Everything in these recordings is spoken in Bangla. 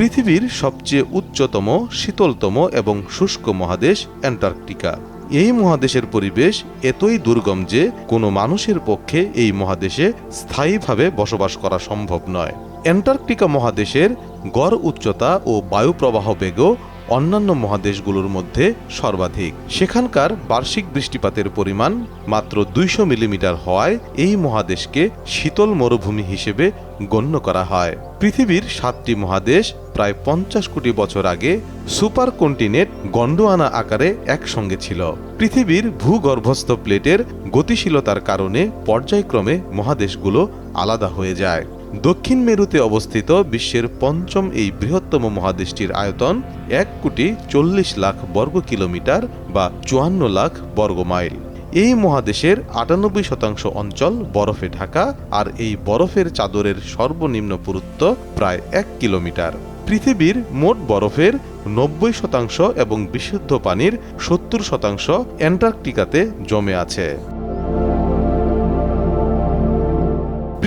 পৃথিবীর সবচেয়ে উচ্চতম, শীতলতম এবং শুষ্ক মহাদেশ অ্যান্টার্কটিকা। এই মহাদেশের পরিবেশ এতই দুর্গম যে কোনো মানুষের পক্ষে এই মহাদেশে স্থায়ীভাবে বসবাস করা সম্ভব নয়। অ্যান্টার্কটিকা মহাদেশের গড় উচ্চতা ও বায়ুপ্রবাহ বেগও অন্যান্য মহাদেশগুলোর মধ্যে সর্বাধিক। সেখানকার বার্ষিক বৃষ্টিপাতের পরিমাণ মাত্র দুইশো মিলিমিটার হওয়ায় এই মহাদেশকে শীতল মরুভূমি হিসেবে গণ্য করা হয়। পৃথিবীর সাতটি মহাদেশ প্রায় পঞ্চাশ কোটি বছর আগে সুপার কন্টিনেন্ট গন্ডোয়ানা আকারে একসঙ্গে ছিল। পৃথিবীর ভূগর্ভস্থ প্লেটের গতিশীলতার কারণে পর্যায়ক্রমে মহাদেশগুলো আলাদা হয়ে যায়। দক্ষিণ মেরুতে অবস্থিত বিশ্বের পঞ্চম এই বৃহত্তম মহাদেশটির আয়তন এক কোটি চল্লিশ লাখ বর্গ কিলোমিটার বা চুয়ান্ন লাখ বর্গ মাইল। এই মহাদেশের আটানব্বই শতাংশ অঞ্চল বরফে ঢাকা আর এই বরফের চাদরের সর্বনিম্ন পুরুত্ব প্রায় এক কিলোমিটার। পৃথিবীর মোট বরফের নব্বই শতাংশ এবং বিশুদ্ধ পানির সত্তর শতাংশ অ্যান্টার্কটিকাতে জমে আছে।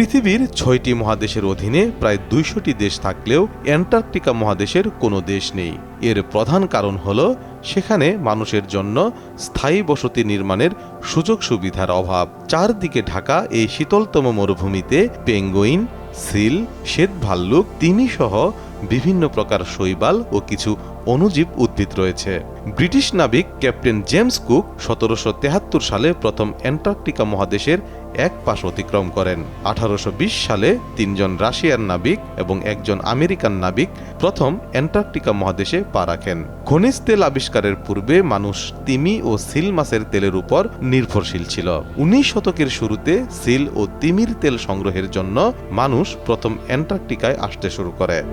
পৃথিবীর ছয়টি মহাদেশের অধীনে প্রায় দুইশোটি দেশ থাকলেও অ্যান্টার্কটিকা মহাদেশের কোনো দেশ নেই। এর প্রধান কারণ হল, সেখানে মানুষের জন্য স্থায়ী বসতি নির্মাণের সুযোগ সুবিধার অভাব। চারদিকে ঢাকা এই শীতলতম মরুভূমিতে পেঙ্গুইন, সিল, শ্বেত ভাল্লুক, তিমি সহ বিভিন্ন প্রকার শৈবাল ও কিছু অণুজীব উদ্ভিদ রয়েছে। ব্রিটিশ নাবিক ক্যাপ্টেন জেমস কুক সতেরোশো সালে প্রথম অ্যান্টার্কটিকা মহাদেশের এক পাশ অতিক্রম করেন। আঠারোশো বিশ সালে তিনজন রাশিয়ার নাবিক এবং একজন আমেরিকান নাবিক প্রথম অ্যান্টার্কটিকা মহাদেশে পা রাখেন। খনিজ তেল আবিষ্কারের পূর্বে মানুষ তিমি ও সিল মাছের তেলের উপর নির্ভরশীল ছিল। উনিশ শতকের শুরুতে সিল ও তিমির তেল সংগ্রহের জন্য মানুষ প্রথম অ্যান্টার্কটিকায় আসতে শুরু করে।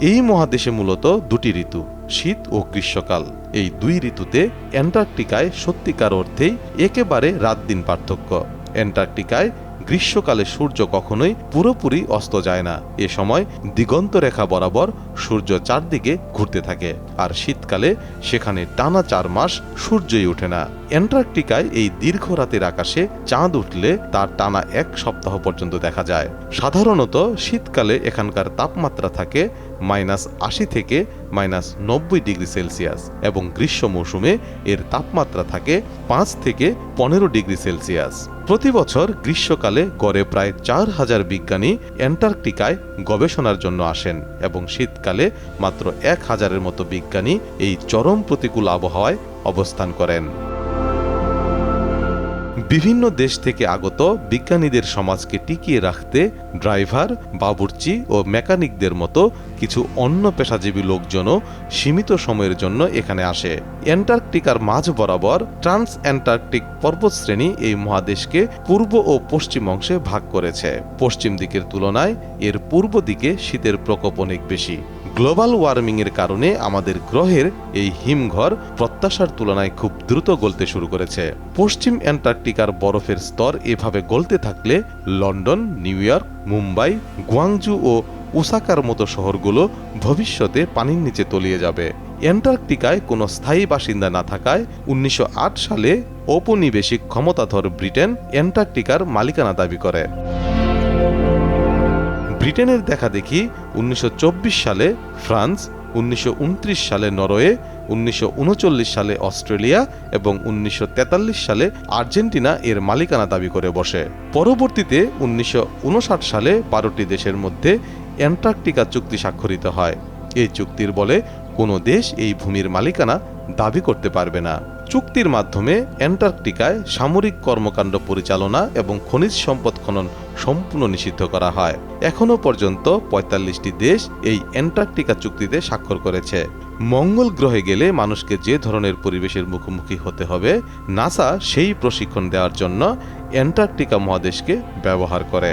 এই মহাদেশে মূলত দুটি ঋতু শীত ও গ্রীষ্মকাল। এই দুই ঋতুতে অ্যান্টার্কটিকায় সত্যিকার অর্থেই একেবারে রাত দিন পার্থক্য। অ্যান্টার্কটিকায় গ্রীষ্মকালে সূর্য কখনোই পুরোপুরি অস্ত যায় না। এ সময় দিগন্তরেখা বরাবর সূর্য চারদিকে ঘুরতে থাকে। আর শীতকালে সেখানে টানা চার মাস সূর্যই ওঠে না। অ্যান্টার্কটিকায় এই দীর্ঘ রাতের আকাশে চাঁদ উঠলে তার টানা এক সপ্তাহ পর্যন্ত দেখা যায়। সাধারণত শীতকালে এখানকার তাপমাত্রা থাকে মাইনাস আশি থেকে মাইনাস নব্বই ডিগ্রি সেলসিয়াস এবং গ্রীষ্ম মৌসুমে এর তাপমাত্রা থাকে পাঁচ থেকে পনেরো ডিগ্রি সেলসিয়াস। প্রতি বছর গ্রীষ্মকালে গড়ে প্রায় চার হাজার বিজ্ঞানী অ্যান্টার্কটিকায় গবেষণার জন্য আসেন এবং শীতকালে মাত্র এক হাজারের মতো বিজ্ঞানী এই চরম প্রতিকূল আবহাওয়ায় অবস্থান করেন। বিভিন্ন দেশ থেকে আগত বিজ্ঞানীদের সমাজকে টিকিয়ে রাখতে ড্রাইভার, বাবুর্চি ও মেকানিকদের মতো কিছু অন্য পেশাজীবী লোকজনও সীমিত সময়ের জন্য এখানে আসে। অ্যান্টার্কটিকার মাঝ বরাবর ট্রান্স অ্যান্টার্কটিক পর্বতশ্রেণী এই মহাদেশকে পূর্ব ও পশ্চিম অংশে ভাগ করেছে। পশ্চিম দিকের তুলনায় এর পূর্ব দিকে শীতের প্রকোপ অনেক বেশি। গ্লোবাল ওয়ার্মিংয়ের কারণে আমাদের গ্রহের এই হিমঘর প্রত্যাশার তুলনায় খুব দ্রুত গলতে শুরু করেছে। পশ্চিম অ্যান্টার্কটিকার বরফের স্তর এভাবে গলতে থাকলে London, New York, Mumbai, Guangzhou ও ওসাকার মতো শহরগুলো ভবিষ্যতে পানির নিচে তলিয়ে যাবে। অ্যান্টার্কটিকায় কোনো স্থায়ী বাসিন্দা না থাকায় উনিশশো আট সালে ঔপনিবেশিক ক্ষমতাধর ব্রিটেন অ্যান্টার্কটিকার মালিকানা দাবি করে। ব্রিটেনের দেখা দেখি উনিশশো সালে ফ্রান্স, উনিশশো উনত্রিশ সালে নরওয়ে, উনিশশো উনচল্লিশ সালে অস্ট্রেলিয়া এবং উনিশশো তেতাল্লিশ সালে আর্জেন্টিনা এর মালিকানা দাবি করে বসে। পরবর্তীতে উনিশশো উনষাট সালে বারোটি দেশের মধ্যে অ্যান্টার্কটিকা চুক্তি স্বাক্ষরিত হয়। এই চুক্তির বলে কোনো দেশ এই ভূমির মালিকানা দাবি করতে পারবে না। চুক্তির মাধ্যমে অ্যান্টার্কটিকায় সামরিক কর্মকাণ্ড পরিচালনা এবং খনিজ সম্পদ খনন সম্পূর্ণ নিষিদ্ধ করা হয়। এখনও পর্যন্ত পঁয়তাল্লিশটি দেশ এই অ্যান্টার্কটিকা চুক্তিতে স্বাক্ষর করেছে। মঙ্গল গ্রহে গেলে মানুষকে যে ধরনের পরিবেশের মুখোমুখি হতে হবে, নাসা সেই প্রশিক্ষণ দেওয়ার জন্য অ্যান্টার্কটিকা মহাদেশকে ব্যবহার করে।